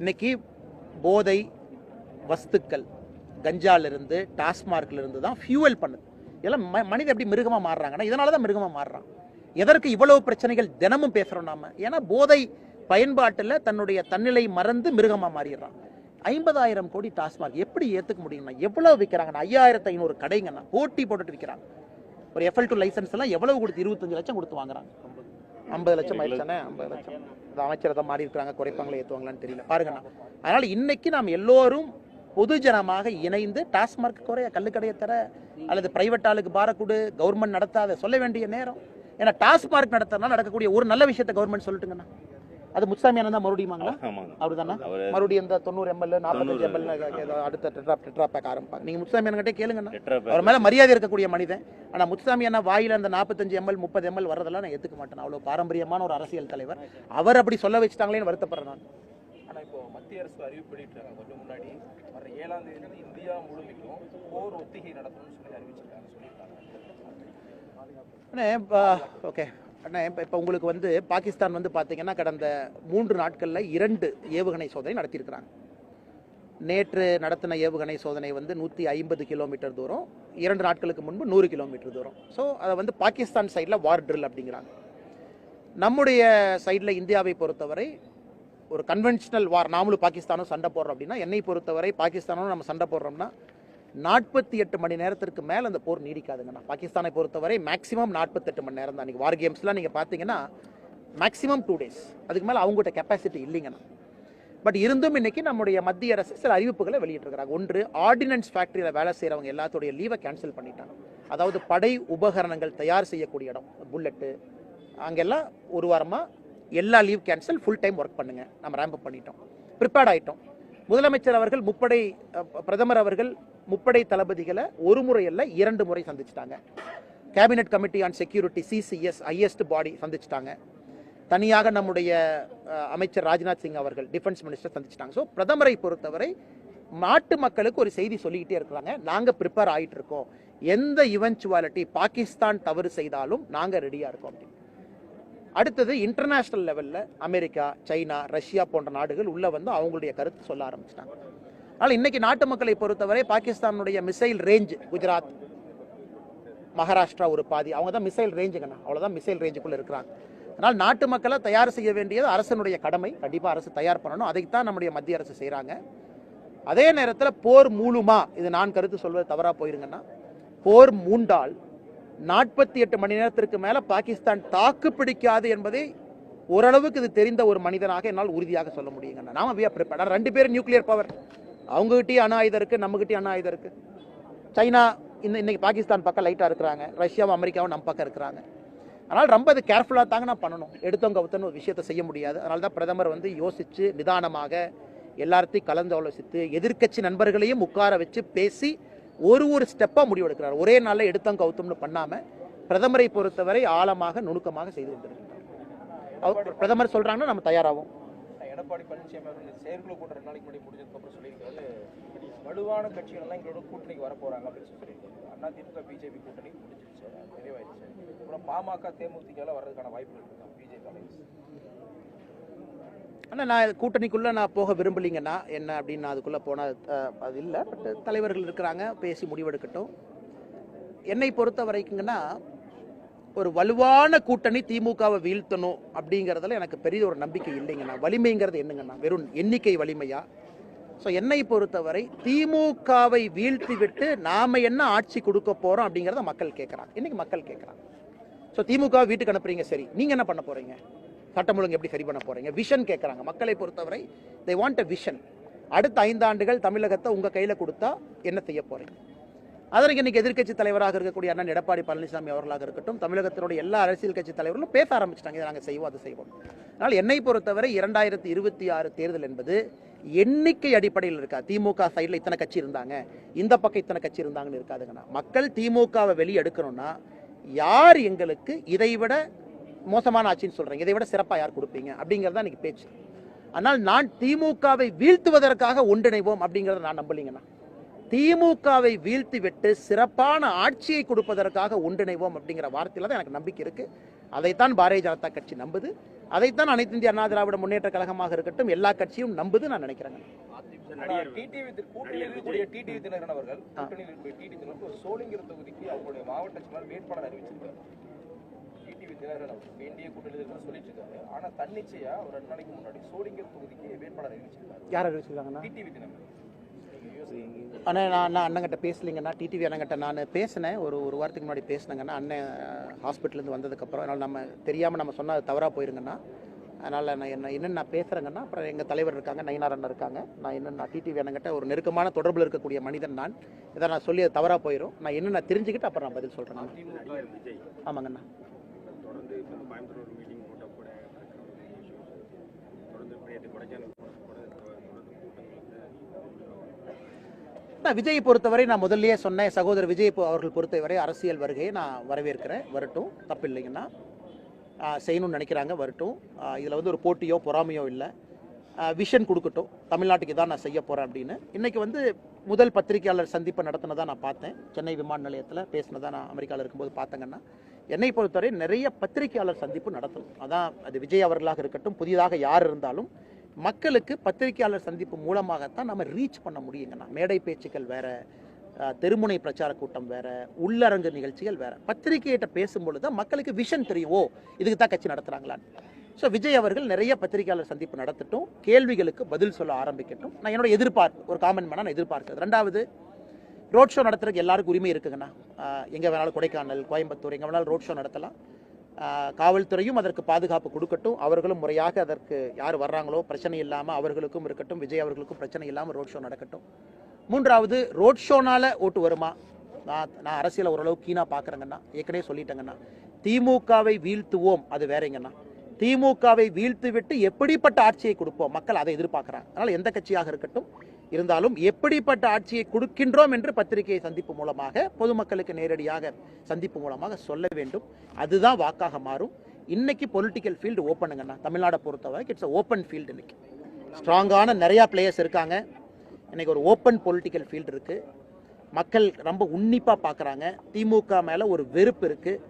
இன்னைக்கு போதை வஸ்துக்கள் கஞ்சாலிருந்து டாஸ்மார்க்லேருந்து தான் ஃபியூவல் பண்ணுது. இதெல்லாம் ம- மனிதன் எப்படி மிருகமாக மாறுறாங்கன்னா இதனால தான் மிருகமாக மாறுறான். எதற்கு இவ்வளவு பிரச்சனைகள் தினமும் பேசுகிறோம் நாம? ஏன்னா போதை பயன்பாட்டில் தன்னுடைய தன்னிலை மறந்து மிருகமாக மாறிடுறான். ஐம்பதாயிரம் கோடி டாஸ்மார்க் எப்படி ஏற்றுக்க முடியும்னா எவ்வளோ விற்கிறாங்கண்ணா ஐயாயிரத்து ஐநூறு கடைங்கண்ணா போட்டி போட்டுட்டு விற்கிறாங்க ஒரு எஃப்எல் டூ லைசன்ஸ் எல்லாம் எவ்வளவு கொடுத்து இருபத்தஞ்சு லட்சம் கொடுத்து வாங்குறாங்க. ஐம்பது லட்சம் ஆயிடுச்சானே? ஐம்பது லட்சம். இந்த அமைச்சர் தான் மாறி இருக்காங்க குறைப்பாங்களா ஏற்றுவாங்களான்னு தெரியல. பாருங்கண்ணா அதனால இன்னைக்கு நாம் எல்லோரும் பொதுஜனமாக இணைந்து டாஸ்மார்க் குறைய கள்ளுக்கடையை தர அல்லது பிரைவேட் ஆளுக்கு பார கொடு கவர்மெண்ட் நடத்தாத சொல்ல வேண்டிய நேரம். ஏன்னா டாஸ்மார்க் நடத்துறதுனால நடக்கக்கூடிய ஒரு நல்ல விஷயத்தை கவர்மெண்ட் சொல்லட்டுங்கண்ணா அது முத்துசாமி அண்ணன் தான் மறுபடியுமாங்களா அவரு தானே மறுபடியும் இந்த தொண்ணூறு எம்எல் நாற்பத்தஞ்சு எம்எல் அடுத்த டெட்ரா டெட்ரா பேக் ஆரம்பிப்பாங்க. நீங்க முத்துசாமி அண்ணன்கிட்ட கேளுங்கண்ணா அவர் மேல மரியாதை இருக்கக்கூடிய மனிதன். ஆனா முத்துசாமி அண்ணா வாயில அந்த நாற்பத்தஞ்சு எம்எல் முப்பது எம்எல் வரதெல்லாம் நான் ஏத்துக்க மாட்டேன். அவ்வளவு பாரம்பரியமான ஒரு அரசியல் தலைவர். அவர் அப்படி சொல்ல வச்சுட்டாங்களேன்னு வருத்தப்படுறேன் நான். ஆனா இப்போ மத்திய அரசு அறிவிப்பு வெளியிட்டாங்க கொஞ்சம் முன்னாடி வர ஏழாம் தேதி இருந்து இந்தியா முழுமைக்கும் போர் ஒத்திகை நடத்தணும்னு சொல்லி அறிவிச்சிருக்காங்க சொல்லியிருக்காங்க. அண்ணே ஓகே. அண்ணே இப்போ இப்போ உங்களுக்கு வந்து பாகிஸ்தான் வந்து பார்த்தீங்கன்னா கடந்த மூன்று நாட்களில் இரண்டு ஏவுகணை சோதனை நடத்தியிருக்கிறாங்க. நேற்று நடத்தின ஏவுகணை சோதனை வந்து நூற்றி ஐம்பது கிலோமீட்டர் தூரம் இரண்டு நாட்களுக்கு முன்பு நூறு கிலோமீட்டர் தூரம். ஸோ அதை வந்து பாகிஸ்தான் சைடில் வார் ட்ரில் அப்படிங்கிறாங்க. நம்முடைய சைடில் இந்தியாவை பொறுத்தவரை ஒரு கன்வென்ஷனல் வார் நாமளும் பாகிஸ்தானும் சண்டை போடுறோம் அப்படின்னா என்னை பொறுத்தவரை பாகிஸ்தானும் நம்ம சண்டை போடுறோம்னா நாற்பத்தி எட்டு மணி நேரத்திற்கு மேலே அந்த போர் நீடிக்காதுங்கண்ணா. பாகிஸ்தானை பொறுத்தவரை மேக்ஸிமம் நாற்பத்தெட்டு மணி நேரம் தான் நீங்கள் வார் கேம்ஸ்லாம் நீங்கள் பார்த்தீங்கன்னா மேக்ஸிமம் டூ டேஸ் அதுக்கு மேலே அவங்ககிட்ட கெப்பாசிட்டி இல்லைங்கண்ணா. பட் இருந்தும் இன்னைக்கு நம்முடைய மத்திய அரசு சில அறிவிப்புகளை வெளியிட்டிருக்கிறாங்க. ஒன்று ஆர்டினன்ஸ் ஃபேக்ட்ரியில் வேலை செய்கிறவங்க எல்லாத்துடைய லீவை கேன்சல் பண்ணிட்டாங்க. அதாவது படை உபகரணங்கள் தயார் செய்யக்கூடிய இடம் புல்லட்டு அங்கெல்லாம் ஒரு வாரமாக எல்லா leave cancel full time work பண்ணுங்க. நம்ம ரேம்ப் பண்ணிட்டோம். ப்ரிப்பேர்ட் ஆயிட்டோம். முதலமைச்சர் அவர்கள் முப்படை பிரதமர் அவர்கள் முப்படை தளபதிகளை ஒரு முறை அல்ல இரண்டு முறை சந்திச்சிட்டாங்க. Cabinet committee on security CCS highest body சந்திச்சிட்டாங்க. தனியாக நம்முடைய அமைச்சர் ராஜ்நாத் சிங் அவர்கள் டிஃபென்ஸ் மினிஸ்டர் சந்திச்சிட்டாங்க. ஸோ பிரதமரை பொறுத்தவரை நாட்டு மக்களுக்கு ஒரு செய்தி சொல்லிக்கிட்டே இருக்கிறாங்க. நாங்கள் ப்ரிப்பேர் ஆகிட்டு இருக்கோம். எந்த இவென்ச்சுவாலிட்டி பாகிஸ்தான் தவறு செய்தாலும் நாங்கள் ரெடியாக இருக்கோம் அப்படின்னு. அடுத்தது இன்டர்நேஷ்னல் லெவலில் அமெரிக்கா சைனா ரஷ்யா போன்ற நாடுகள் உள்ளே வந்து அவங்களுடைய கருத்து சொல்ல ஆரம்பிச்சிட்டாங்க. அதனால் இன்னைக்கு நாட்டு மக்களை பொறுத்தவரை பாகிஸ்தானுடைய மிசைல் ரேஞ்ச் குஜராத் மகாராஷ்டிரா ஒரு பாதி. அவங்க தான் மிசைல் ரேஞ்சுங்கண்ணா அவ்வளோதான் மிசைல் ரேஞ்சுக்குள்ளே இருக்கிறாங்க. அதனால் நாட்டு மக்களை தயார் செய்ய வேண்டியது அரசனுடைய கடமை. கண்டிப்பாக அரசு தயார் பண்ணணும். அதைத்தான் நம்முடைய மத்திய அரசு செய்கிறாங்க அதே நேரத்தில் போர் மூலுமா இது நான் கருத்து சொல்வது தவறாக போயிருங்கன்னா போர் மூண்டால் நாற்பத்தி எட்டு மணி நேரத்திற்கு மேலே பாகிஸ்தான் தாக்கு பிடிக்காது என்பதை ஓரளவுக்கு இது தெரிந்த ஒரு மனிதனாக என்னால் உறுதியாக சொல்ல முடியுங்கண்ணா. நாம வி ப்ரிப்பேர்ட் ரெண்டு பேரும் நியூக்ளியர் பவர் அவங்ககிட்டயும் அணு ஆயுதம் இருக்குது நம்மகிட்டயும் அணு ஆயுதம் இருக்குது சைனா இந்த இன்றைக்கி பாகிஸ்தான் பக்கம் லைட்டாக இருக்கிறாங்க. ரஷ்யாவும் அமெரிக்காவும் நம்ம பக்கம் இருக்கிறாங்க. அதனால் ரொம்ப அது கேர்ஃபுல்லாக தாங்க நான் பண்ணணும். எடுத்தவங்க கவுத்தன்னு ஒரு விஷயத்தை செய்ய முடியாது. அதனால தான் பிரதமர் வந்து யோசித்து நிதானமாக எல்லாத்தையும் கலந்து ஆலோசித்து எதிர்க்கட்சி நண்பர்களையும் உட்கார வச்சு பேசி ஒரு ஒரு ஸ்டெப்பாக முடிவெடுக்கிறார் ஒரே நாளில் எடுத்தம் கவுத்தம்னு பண்ணாமல் பிரதமரை பொறுத்தவரை ஆழமாக நுணுக்கமாக செய்து கொண்டிருக்கிறார். அவர் பிரதமர் சொல்கிறாங்கன்னா நம்ம தயாராகும் எடப்பாடி பழனிசாமி அவர்கள் செயற்குழு கூட்டம் ரெண்டு நாளைக்கு முன்னாடி முடிஞ்சதுக்கப்புறம் சொல்லியிருக்காரு. வலுவான கட்சிகள் எல்லாம் எங்களோட கூட்டணிக்கு வர போகிறாங்க அப்படின்னு சொல்லி சொல்லியிருக்காரு. அண்ணா திமுக பிஜேபி கூட்டணி முடிஞ்சிருச்சு. நிறைவாயிருச்சு அப்புறம் பாமக தேமுதிக வர்றதுக்கான வாய்ப்புகள் இருக்கு? பிஜேபி அலைன்ஸ் ஆனால் நான் கூட்டணிக்குள்ளே நான் போக விரும்பலிங்கன்னா என்ன அப்படின்னு நான் அதுக்குள்ளே போனால் அது இல்லை. பட் தலைவர்கள் இருக்கிறாங்க. பேசி முடிவெடுக்கட்டும். என்னை பொறுத்த வரைக்குங்கன்னா ஒரு வலுவான கூட்டணி திமுகவை வீழ்த்தணும் அப்படிங்கிறதுல எனக்கு பெரிய ஒரு நம்பிக்கை இல்லைங்கண்ணா வலிமைங்கிறது என்னங்கண்ணா வெறும் எண்ணிக்கை வலிமையா? ஸோ என்னை பொறுத்தவரை திமுகவை வீழ்த்தி விட்டு நாம என்ன ஆட்சி கொடுக்க போறோம் அப்படிங்கிறத மக்கள் கேட்குறாங்க இன்னைக்கு மக்கள் கேட்குறாங்க ஸோ திமுக வீட்டுக்கு அனுப்புறீங்க சரி. நீங்க என்ன பண்ண போறீங்க? சட்டம் ஒழுங்கு எப்படி சரி பண்ண போறீங்க? விஷன் கேட்குறாங்க மக்களை பொறுத்தவரை தே வாண்ட் அ விஷன் அடுத்த ஐந்தாண்டுகள் தமிழகத்தை உங்க கையில கொடுத்தா என்ன செய்ய போறீங்க? அதற்கு இன்னைக்கு எதிர்க்கட்சி தலைவராக இருக்கக்கூடிய அண்ணன் எடப்பாடி பழனிசாமி அவர்களாக இருக்கட்டும் தமிழகத்தினுடைய எல்லா அரசியல் கட்சி தலைவர்களும் பேச ஆரம்பிச்சிட்டாங்க. இதை நாங்கள் செய்வோம் அதை செய்வோம். அதனால் என்னை பொறுத்தவரை இரண்டாயிரத்தி இருபத்தி ஆறு தேர்தல் என்பது எண்ணிக்கை அடிப்படையில் இருக்கா? திமுக சைடில் இத்தனை கட்சி இருந்தாங்க. இந்த பக்கம் இத்தனை கட்சி இருந்தாங்கன்னு இருக்காதுங்கண்ணா. மக்கள் திமுகவை வெளியே எடுக்கணும்னா யார் எங்களுக்கு இதைவிட மோசமான ஆட்சின்னு சொல்றீங்க? இதை விட சிறப்பாக யார் கொடுப்பீங்க? அப்படிங்கிறது தான் இன்னைக்கு பேச்சு. ஆனால் நான் திமுகவை வீழ்த்துவதற்காக ஒன்றிணைவோம் அப்படிங்கிறத நான் நம்பலிங்கண்ணா. திமுகவை வீழ்த்தி விட்டு சிறப்பான ஆட்சியை கொடுப்பதற்காக ஒன்றிணைவோம் அப்படிங்கிற வார்த்தையில தான் எனக்கு நம்பிக்கை இருக்கு. அதைத்தான் பாரதிய ஜனதா கட்சி நம்புது. அதைத்தான் அனைத்து இந்திய அண்ணா திராவிட முன்னேற்ற கழகமாக இருக்கட்டும் எல்லா கட்சியும் நம்புது நான் அறிவிச்சிருக்காரு. யார் அறிவிச்சிருக்காங்கண்ணா டிடிவி அண்ணா நான் நான் அண்ணங்கிட்ட பேசலைங்கண்ணா டிடிவி அண்ணங்கிட்ட நான் பேசினேன். ஒரு ஒரு வாரத்துக்கு முன்னாடி பேசினேங்கன்னா அண்ணன் ஹாஸ்பிட்டலேருந்து வந்ததுக்கப்புறம் அதனால் நம்ம தெரியாமல் நம்ம சொன்னால் தவறாக போயிருங்கண்ணா. அதனால் நான் என்ன என்னென்ன நான் பேசுகிறேங்கண்ணா அப்புறம் எங்கள் தலைவர் இருக்காங்க நயினார் அண்ணன் இருக்காங்க. நான் என்னென்ன டிடிவி அண்ணங்கிட்ட ஒரு நெருக்கமான தொடர்பில் இருக்கக்கூடிய மனிதன் நான். இதை நான் சொல்லி அது தவறாக போயிடும் நான் என்னென்ன தெரிஞ்சுக்கிட்டு அப்புறம் நான் பதில் சொல்கிறேன் ஆமாங்கண்ணா. தொடர்ந்து கோயம்புத்தூர் மீட்டிங் போட்ட கூட தொடர்ந்து இப்படி நேற்று கொடைக்கானல் போனது கூட தொ- தொடர்ந்து கூட்டங்கள் வந்து நான் விஜயை பொறுத்தவரை நான் முதல்லயே சொன்னேன் சகோதரர் விஜய் அவர்கள் பொறுத்தவரை அரசியல் வருகையை நான் வரவேற்கிறேன். வரட்டும் தப்பு இல்லைங்கன்னா செய்யணும்னு நினைக்கிறாங்க வரட்டும். இதில் வந்து ஒரு போட்டியோ பொறாமையோ இல்லை. விஷன் கொடுக்கட்டும். தமிழ்நாட்டுக்கு தான் நான் செய்ய போகிறேன் அப்படின்னு. இன்னைக்கு வந்து முதல் பத்திரிகையாளர் சந்திப்பை நடத்தினதாக நான் பார்த்தேன். சென்னை விமான நிலையத்தில் பேசினதாக நான் அமெரிக்காவில் இருக்கும்போது பார்த்தேங்கன்னா என்னை பொறுத்தவரை நிறைய பத்திரிகையாளர் சந்திப்பு நடத்தணும். அதான் அது விஜய் அவர்களாக இருக்கட்டும் புதிதாக யார் இருந்தாலும் மக்களுக்கு பத்திரிகையாளர் சந்திப்பு மூலமாகத்தான் நம்ம ரீச் பண்ண முடியுங்கண்ணா மேடை பேச்சுக்கள் வேற தெருமுனை பிரச்சார கூட்டம் வேற உள்ளரங்கு நிகழ்ச்சிகள் வேற. பத்திரிகையிட்ட பேசும்பொழுது தான் மக்களுக்கு விஷன் தெரியும். ஓ இதுக்கு தான் கட்சி நடத்துகிறாங்களான்னு ஸோ விஜய் அவர்கள் நிறைய பத்திரிகையாளர் சந்திப்பு நடத்தட்டும். கேள்விகளுக்கு பதில் சொல்ல ஆரம்பிக்கட்டும். நான் என்னோட எதிர்பார்ப்பு ஒரு காமெண்ட் பண்ண நான் எதிர்பார்க்கிறது. ரெண்டாவது ரோட் ஷோ நடத்துறதுக்கு எல்லாருக்கும் உரிமை இருக்குங்கண்ணா. எங்கே வேணாலும் கொடைக்கானல் கோயம்புத்தூர் எங்கே வேணாலும் ரோட் ஷோ நடத்தலாம். காவல்துறையும் அதற்கு பாதுகாப்பு கொடுக்கட்டும். அவர்களும் முறையாக அதற்கு யார் வர்றாங்களோ பிரச்சனை இல்லாமல் அவர்களுக்கும் இருக்கட்டும் விஜய் அவர்களுக்கும் பிரச்சனை இல்லாமல் ரோட் ஷோ நடக்கட்டும். மூன்றாவது ரோட் ஷோனால் ஓட்டு வருமா? நான் நான் அரசியலை ஓரளவு கீனாக பார்க்குறேங்கண்ணா ஏற்கனவே சொல்லிட்டேங்கண்ணா. திமுகவை வீழ்த்துவோம் அது வேறங்கண்ணா திமுகவை வீழ்த்து விட்டு எப்படிப்பட்ட ஆட்சியை கொடுப்போம்? மக்கள் அதை எதிர்பார்க்குறாங்க. அதனால் எந்த கட்சியாக இருக்கட்டும் இருந்தாலும் எப்படிப்பட்ட ஆட்சியை கொடுக்கின்றோம் என்று பத்திரிகை சந்திப்பு மூலமாக பொதுமக்களுக்கு நேரடியாக சந்திப்பு மூலமாக சொல்ல வேண்டும். அதுதான் வாக்காக மாறும். இன்னைக்கு பொலிட்டிக்கல் ஃபீல்டு ஓப்பனுங்கண்ணா தமிழ்நாடை பொறுத்தவரை இட்ஸ் ஓப்பன் ஃபீல்டு இன்னைக்கு. ஸ்ட்ராங்கான நிறையா பிளேயர்ஸ் இருக்காங்க. இன்னைக்கு ஒரு ஓப்பன் பொலிட்டிக்கல் ஃபீல்டு இருக்குது மக்கள் ரொம்ப உன்னிப்பாக பார்க்குறாங்க திமுக மேலே ஒரு வெறுப்பு இருக்குது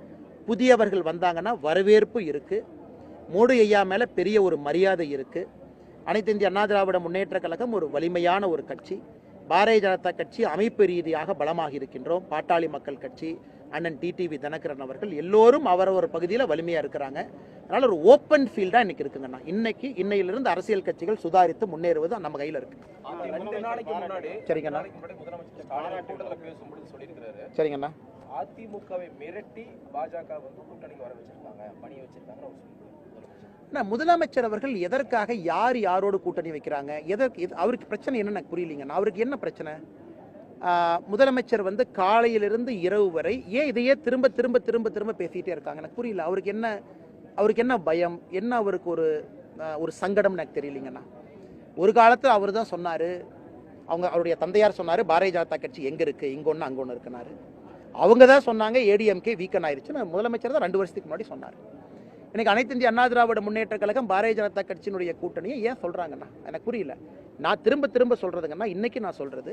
புதியவர்கள் வந்தாங்கன்னா வரவேற்பு இருக்குது மோடி ஐயா மேலே பெரிய ஒரு மரியாதை இருக்குது அனைத்து இந்திய அண்ணா திராவிட முன்னேற்ற கழகம் ஒரு வலிமையான ஒரு கட்சி. பாரதிய ஜனதா கட்சி அமைப்பு ரீதியாக பலமாக இருக்கின்றோம். பாட்டாளி மக்கள் கட்சி அண்ணன் டிடிவி தினகரன் அவர்கள் எல்லோரும் அவரவர் பகுதியில் வலிமையாக இருக்கிறாங்க. அதனால ஒரு ஓப்பன் ஃபீல்டாக இன்னைக்கு இருக்குங்கண்ணா இன்னைக்கு இன்னையிலிருந்து அரசியல் கட்சிகள் சுதாரித்து முன்னேறுவது நம்ம கையில் இருக்கு. சரிங்கண்ணா. சரிங்கண்ணா அதிமுகவை மிரட்டி பாஜக வந்து கூட்டணிக்கு வர வச்சிருக்காங்க பணி வச்சிருக்காங்க ஆனால் முதலமைச்சர் அண்ணா, முதலமைச்சர் அவர்கள் எதற்காக யார் யாரோடு கூட்டணி வைக்கிறாங்க? எதற்கு அவருக்கு பிரச்சனை என்னென்ன எனக்கு அவருக்கு என்ன பிரச்சனை? முதலமைச்சர் வந்து காலையிலிருந்து இரவு வரை ஏன் இதையே திரும்ப திரும்ப திரும்ப திரும்ப பேசிகிட்டே இருக்காங்க? எனக்கு புரியல. அவருக்கு என்ன அவருக்கு என்ன பயம்? என்ன அவருக்கு ஒரு ஒரு சங்கடம் எனக்கு தெரியலீங்கண்ணா ஒரு காலத்தில் அவர் தான் சொன்னார். அவங்க அவருடைய தந்தையார் சொன்னார் பாரதிய ஜனதா கட்சி எங்கே இருக்குது இங்கே ஒன்று அங்கே ஒன்று இருக்குனாரு அவங்க தான் சொன்னாங்க ஏடிஎம்கே வீக்கன் ஆயிருச்சுன்னு. முதலமைச்சர் தான் ரெண்டு வருஷத்துக்கு முன்னாடி சொன்னார். இன்னைக்கு அனைத்து இந்திய அண்ணா திராவிட முன்னேற்ற கழகம் பாரதிய ஜனதா கட்சியினுடைய கூட்டணியை ஏன் சொல்றாங்கண்ணா எனக்கு புரியல. நான் திரும்ப திரும்ப சொல்றதுங்கன்னா இன்னைக்கு நான் சொல்றது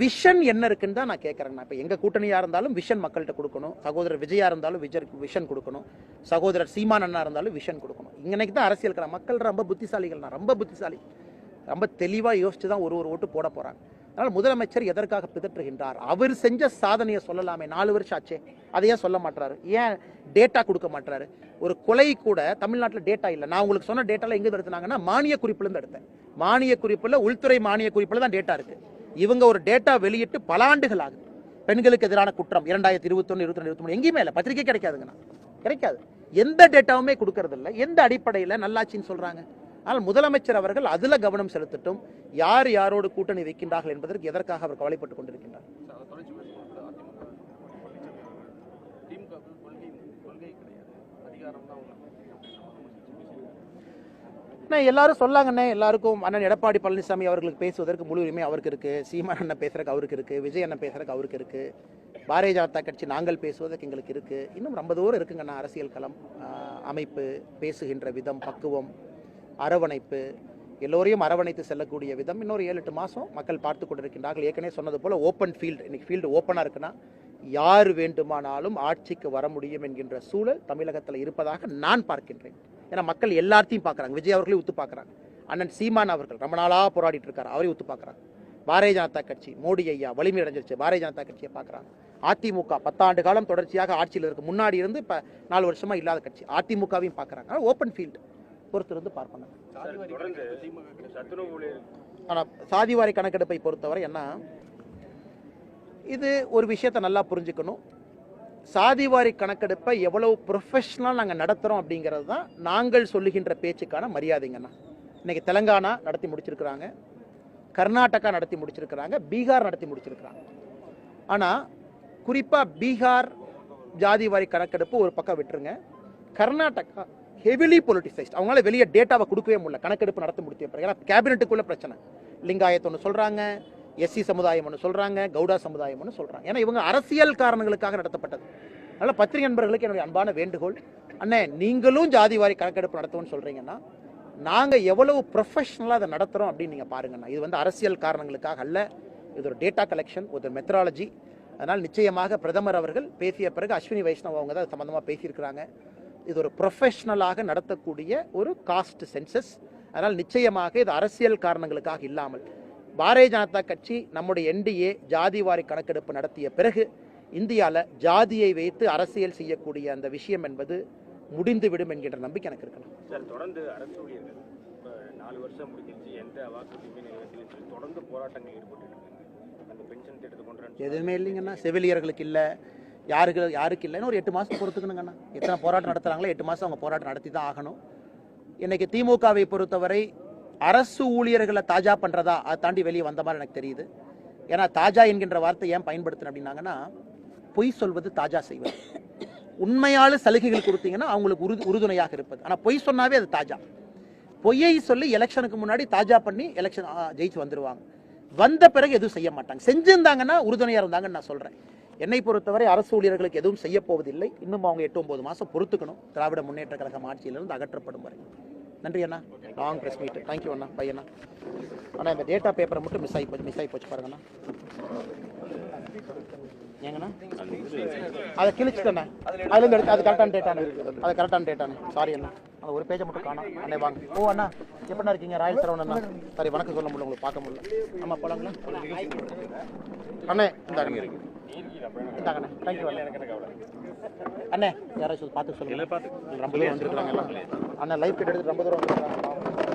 விஷன் என்ன இருக்குன்னு தான் நான் கேட்கறேங்கண்ணா இப்போ எங்க கூட்டணியாக இருந்தாலும் விஷன் மக்கள்கிட்ட கொடுக்கணும். சகோதரர் விஜயா இருந்தாலும் விஜய் விஷன் கொடுக்கணும். சகோதரர் சீமான் அண்ணா இருந்தாலும் விஷன் கொடுக்கணும். இன்னைக்கு தான் அரசியல் களம். மக்கள் ரொம்ப புத்திசாலிகள்னா ரொம்ப புத்திசாலி. ரொம்ப தெளிவாக யோசிச்சு தான் ஒரு ஒரு ஓட்டு போட போகிறாங்க அதனால் முதலமைச்சர் எதற்காக பிதற்றுகின்றார்? அவர் செஞ்ச சாதனையை சொல்லலாமே. நாலு வருஷம் ஆச்சே. அதை ஏன் சொல்ல மாட்டாரு ஏன் டேட்டா கொடுக்க மாட்டாரு ஒரு கொலை கூட தமிழ்நாட்டில் டேட்டா இல்லை. நான் உங்களுக்கு சொன்ன டேட்டாலாம் எங்கே எடுத்தாங்கன்னா மானிய குறிப்புலேருந்து எடுத்தேன். மானிய குறிப்பில் உள்துறை மானிய குறிப்பில் தான் டேட்டா இருக்குது இவங்க ஒரு டேட்டா வெளியிட்டு பல ஆண்டுகள் ஆகுது. பெண்களுக்கு எதிரான குற்றம் இரண்டாயிரத்தி இருபத்தொன்னு இருபத்தி இருபத்தி மூணு எங்கேயுமே இல்லை. பத்திரிக்கை கிடைக்காதுங்கண்ணா. கிடைக்காது. எந்த டேட்டாவுமே கொடுக்கறதில்ல. எந்த அடிப்படையில் நல்லாட்சின்னு சொல்கிறாங்க ஆனால் முதலமைச்சர் அவர்கள் அதில் கவனம் செலுத்தட்டும். யார் யாரோடு கூட்டணி வைக்கின்றார்கள் என்பதற்கு எதற்காக அவர் கவலைப்பட்டுக் கொண்டிருக்கின்றார்? எல்லாரும் சொல்லாங்கண்ணே. எல்லாருக்கும் அண்ணன் எடப்பாடி பழனிசாமி அவர்களுக்கு பேசுவதற்கு முழு உரிமை அவருக்கு இருக்கு. சீமான் அண்ணன் பேசுறதுக்கு அவருக்கு இருக்கு. விஜய் அண்ணன் பேசுறதுக்கு அவருக்கு இருக்கு. பாரதிய ஜனதா கட்சி நாங்கள் பேசுவதற்கு எங்களுக்கு இருக்கு. இன்னும் ரொம்ப தூரம் இருக்குங்கண்ணா அரசியல் களம் அமைப்பு பேசுகின்ற விதம் பக்குவம். அரவணைப்பு எல்லோரையும் அரவணைத்து செல்லக்கூடிய விதம் இன்னொரு ஏழு எட்டு மாதம் மக்கள் பார்த்து கொண்டிருக்கின்றார்கள். ஏற்கனவே சொன்னது போல் ஓப்பன் ஃபீல்டு இன்னைக்கு ஃபீல்டு ஓப்பனாக இருக்குன்னா யார் வேண்டுமானாலும் ஆட்சிக்கு வர முடியும் என்கின்ற சூழல் தமிழகத்தில் இருப்பதாக நான் பார்க்கின்றேன். ஏன்னா மக்கள் எல்லாத்தையும் பார்க்குறாங்க. விஜய் அவர்களையும் உத்து பார்க்குறாங்க. அண்ணன் சீமான் அவர்கள் ரொம்ப நாளாக போராடிட்டு இருக்காரு. அவரையும் உத்து பார்க்குறாங்க. பாரதிய ஜனதா கட்சி மோடி ஐயா வலிமை அடைஞ்சிருச்சு. பாரதிய ஜனதா கட்சியை பார்க்குறாங்க. அதிமுக பத்தாண்டு காலம் தொடர்ச்சியாக ஆட்சியில் இருக்கு. முன்னாடி இருந்து இப்போ நாலு வருஷமா இல்லாத கட்சி. அதிமுகவையும் பார்க்குறாங்க. ஓப்பன் ஃபீல்டு பொறுத்திருந்து ஊழியர். ஆனால் சாதிவாரி கணக்கெடுப்பை பொறுத்தவரை என்ன? இது ஒரு விஷயத்தை நல்லா புரிஞ்சுக்கணும். சாதிவாரி கணக்கெடுப்பை எவ்வளவு ப்ரொஃபஷனலாக நாங்கள் நடத்துகிறோம் அப்படிங்கிறது தான் நாங்கள் சொல்லுகின்ற பேச்சுக்கான மரியாதைங்கண்ணா இன்னைக்கு தெலங்கானா நடத்தி முடிச்சிருக்கிறாங்க. கர்நாடகா நடத்தி முடிச்சிருக்கிறாங்க. பீகார் நடத்தி முடிச்சிருக்கிறாங்க. ஆனால் குறிப்பாக பீகார் ஜாதிவாரி கணக்கெடுப்பு ஒரு பக்கம் விட்டுருங்க. கர்நாடகா ஹெவிலி பொலிட்டிசைஸ்ட் அவங்களால வெளியே டேட்டாவை கொடுக்கவே முடியல. கணக்கெடுப்பு நடத்த முடியும் பிறகு ஏன்னா கேபினெட்டுக்குள்ள பிரச்சனை. லிங்காயத்து ஒன்று சொல்கிறாங்க எஸ்சி சமுதாயம் ஒன்று சொல்கிறாங்க கவுடா சமுதாயம் ஒன்று சொல்கிறாங்க ஏன்னா இவங்க அரசியல் காரணங்களுக்காக நடத்தப்பட்டது. அதனால் பத்திரிகை நண்பர்களுக்கு என்னுடைய அன்பான வேண்டுகோள். அண்ணே நீங்களும் ஜாதிவாரி கணக்கெடுப்பு நடத்துவோம்னு சொல்கிறீங்கன்னா நாங்கள் எவ்வளவு ப்ரொஃபஷனலாக அதை நடத்துகிறோம் அப்படின்னு நீங்கள் பாருங்கண்ணா. இது வந்து அரசியல் காரணங்களுக்காக அல்ல. இது ஒரு டேட்டா கலெக்ஷன் ஒரு மெத்தடாலஜி அதனால் நிச்சயமாக பிரதமர் அவர்கள் பேசிய பிறகு அஸ்வினி வைஷ்ணவ் அவங்க தான் சம்மந்தமாக பேசியிருக்கிறாங்க. இது ஒரு ப்ரொஃபஷனலாக நடத்தக்கூடிய ஒரு காஸ்ட் சென்சஸ் அதனால் நிச்சயமாக இது அரசியல் காரணங்களுக்காக இல்லாமல் பாரதிய ஜனதா கட்சி நம்முடைய என்டிஏ ஜாதிவாரி கணக்கெடுப்பு நடத்திய பிறகு இந்தியாவில் ஜாதியை வைத்து அரசியல் செய்யக்கூடிய அந்த விஷயம் என்பது முடிந்துவிடும் என்கின்ற நம்பிக்கை எனக்கு இருக்கலாம் சார் தொடர்ந்து அரசு ஊழியர்கள் நாலு வருஷம் முடிஞ்சிருச்சு எந்த வாக்குறுதியுமே தொடர்ந்து போராட்டங்கள் ஈடுபட்டு எதுவுமே இல்லைங்கண்ணா. செவிலியர்களுக்கு இல்லை. யாருக்கு யாருக்கு இல்லைன்னு ஒரு எட்டு மாதம் பொறுத்துக்கணுங்கண்ணா. எத்தனை போராட்டம் நடத்துகிறாங்களோ எட்டு மாதம் அவங்க போராட்டம் நடத்தி தான் ஆகணும். இன்றைக்கி திமுகவை பொறுத்தவரை அரசு ஊழியர்களை தாஜா பண்ணுறதா அதை தாண்டி வெளியே வந்த மாதிரி எனக்கு தெரியுது. ஏன்னா தாஜா என்கின்ற வார்த்தை ஏன் பயன்படுத்தணும் அப்படின்னாங்கன்னா பொய் சொல்வது தாஜா செய்வது. உண்மையால சலுகைகள் கொடுத்தீங்கன்னா அவங்களுக்கு உறுது உறுதுணையாக இருப்பது. ஆனால் பொய் சொன்னாவே அது தாஜா. பொய்யை சொல்லி எலெக்ஷனுக்கு முன்னாடி தாஜா பண்ணி எலெக்ஷன் ஜெயிச்சு வந்துடுவாங்க வந்த பிறகு எதுவும் செய்ய மாட்டாங்க. செஞ்சிருந்தாங்கன்னா உறுதுணையாக இருந்தாங்கன்னு நான் சொல்கிறேன் என்னை பொறுத்தவரை அரசு ஊழியர்களுக்கு எதுவும் செய்ய போவதில்லை. இன்னும் அவங்க எட்டு ஒன்பது மாதம் பொறுத்துக்கணும். திராவிட முன்னேற்ற கழகம் ஆட்சியிலிருந்து அகற்றப்படும் வரை. நன்றி அண்ணா. Long press meet thank you அண்ணா. பையண்ணா அண்ணா. இந்த டேட்டா பேப்பரை மட்டும் மிஸ் ஆகி போச்சு மிஸ் ஆகி போச்சு பாருங்கண்ணா ஏங்கண்ணா? அதை கிழிச்சுட்டேண்ணே. அதுலேருந்து எடுத்து அது கரெக்டான டேட்டானே அது கரெக்டான டேட்டானே சாரி அண்ணா. அந்த ஒரு பேஜை மட்டும் காணும். அண்ணே வாங்க. ஓ அண்ணா எப்படிண்ணா இருக்கீங்க? ராயல் சரவணன் அண்ணா. சரி வணக்கம் சொல்ல முடியல உங்களுக்கு பார்க்க முடியல. ஆமாம் போலாங்களா? அண்ணே இந்தாங்க. இந்தாங்கண்ணே தேங்க்யூ அண்ணே. யாராச்சும் பார்த்து சொல்லுங்க. ரொம்ப வந்துருக்காங்க எல்லாம். அண்ணா லைஃப் எடுத்து ரொம்ப தூரம் வந்துருக்காங்க.